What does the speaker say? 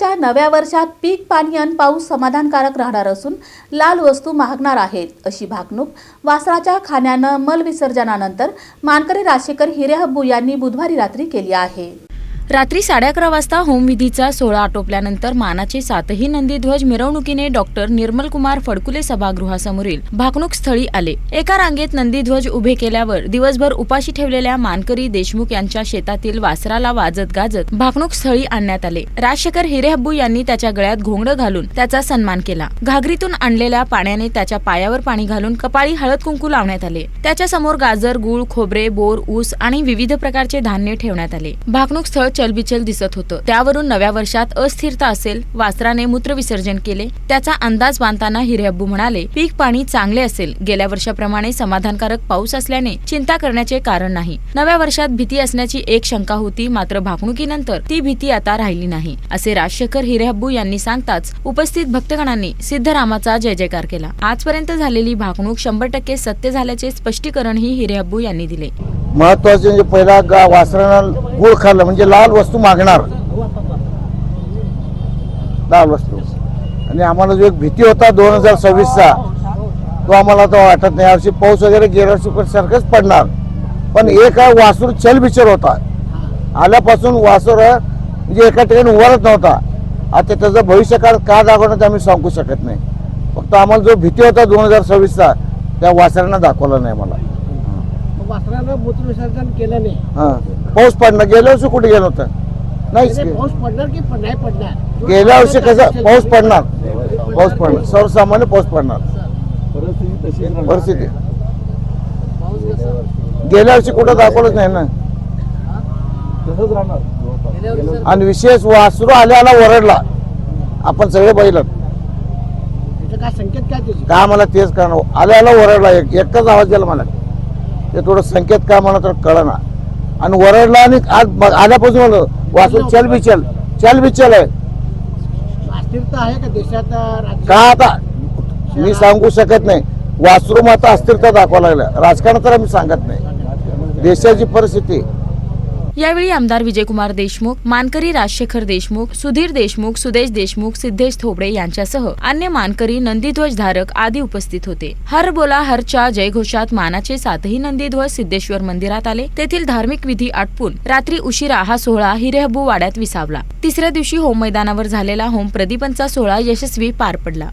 यंदाच्या नव्या वर्षात पीक पाणी आणि पाऊस समाधानकारक राहणार असून लाल वस्तू महागणार आहेत. अशी भागणूक वासराच्या खाण्यानं मलविसर्जनानंतर मानकरी राजशेखर हिरेहब्बू यांनी बुधवारी रात्री केली आहे. रात्री साडे अकरा वाजता होमविधीचा सोहळा आटोपल्यानंतर मानाचे सातही नंदीध्वज मिरवणुकीने डॉक्टर निर्मल कुमार फडकुले सभागृहासमोरील भाकणूक स्थळी आले. एका रांगेत नंदीध्वज उभे केल्यावर दिवसभर उपाशी ठेवलेल्या मानकरी देशमुख यांच्या शेतातील वासराला वाजत गाजत भाकणूक स्थळी आणण्यात आले. राजशेखर हिरेहब्बू यांनी त्याच्या गळ्यात घोंगडं घालून त्याचा सन्मान केला. घागरीतून आणलेल्या पाण्याने त्याच्या पायावर पाणी घालून कपाळी हळद कुंकू लावण्यात आले. त्याच्यासमोर गाजर गुळ खोबरे बोर ऊस आणि विविध प्रकारचे धान्य ठेवण्यात आले. भाकणूक स्थळ चलबिचल दिसत होतं. त्यावरून नव्या वर्षात अस्थिरता असेल वासराने मूत्रविसर्जन केले त्याचा अंदाज बांधताना हिरेअब्बू म्हणाले पीक पाणी चांगले असेल. गेल्या वर्षाप्रमाणे समाधानकारक पाऊस असल्याने चिंता करण्याचे कारण नाही. नव्या वर्षात भीती असण्याची एक शंका होती मात्र भाकणुकीनंतर ती भीती आता राहिली नाही असे राजशेखर हिरेहब्बू यांनी सांगताच उपस्थित भक्तगणांनी सिद्धरामाचा जय जयकार केला. आजपर्यंत झालेली भाकणूक शंभर टक्के सत्य झाल्याचे स्पष्टीकरणही हिरेहब्बू यांनी दिले. महत्त्वाचे म्हणजे पहिला गा वासरानं गुळ खाल्लं म्हणजे लाल वस्तू मागणार. लाल वस्तू. आणि आम्हाला जो एक भीती होता दोन हजार सव्वीसचा तो आम्हाला तो वाटत नाही. यावर्षी पाऊस वगैरे गेल्या वर्षी पण सारखंच पडणार. पण एक वासूर चलबिचर होता. आल्यापासून वासूर म्हणजे एका ठिकाणी उभारत नव्हता. आता त्याचं भविष्यकाळ का दाखवणं ते आम्ही सांगू शकत नाही. फक्त आम्हाला जो भीती होता दोन हजार सव्वीसचा त्या वासरांना दाखवला नाही मला वासरानं मूत्रविसर्जन केलं नाही हा. पाऊस पडणार गेल्या वर्षी कुठे गेलं होतं? की. पाऊस पडणार की नाही पडणार? गेल्या वर्षी कसं पाऊस पडणार. पाऊस पडणार. सर्वसामान्य पाऊस पडणार. परिस्थिती पाऊस कसं? गेल्या वर्षी कुठं दाखवलंच नाही ना. गेल्या वर्षी सर आणि विशेष वासरू आल्याला वरडला आपण सगळे बैलत त्याचं काय संकेत काय त्याचे का मला तेच कळणार आल्याला वरडला एक एकच आवाज दिला मला. ते थोडं संकेत काय मला तर कळना. आणि वरडला आणि आज आल्यापासून म्हणलं वासरू चल बिचल चल. बिचल आहे. अस्थिरता आहे का देशात राज्यात? का आता? मी सांगू शकत नाही. वासरू माता अस्थिरता दाखवा लागल्या. राजकारण तर आम्ही सांगत नाही. देशाची परिस्थिती. यावेळी आमदार विजयकुमार देशमुख मानकरी राजशेखर देशमुख सुधीर देशमुख सुदेश देशमुख सिद्धेश थोबडे यांच्यासह अन्य मानकरी नंदीध्वज धारक आदी उपस्थित होते. हर बोला हरच्या जयघोषात मानाचे सातही नंदीध्वज सिद्धेश्वर मंदिरात आले. तेथील धार्मिक विधी आटपून रात्री उशिरा हा सोहळा हिरेहबू वाड्यात विसावला. तिसऱ्या दिवशी होम मैदानावर झालेला होम प्रदीपांचा सोहळा यशस्वी पार पडला.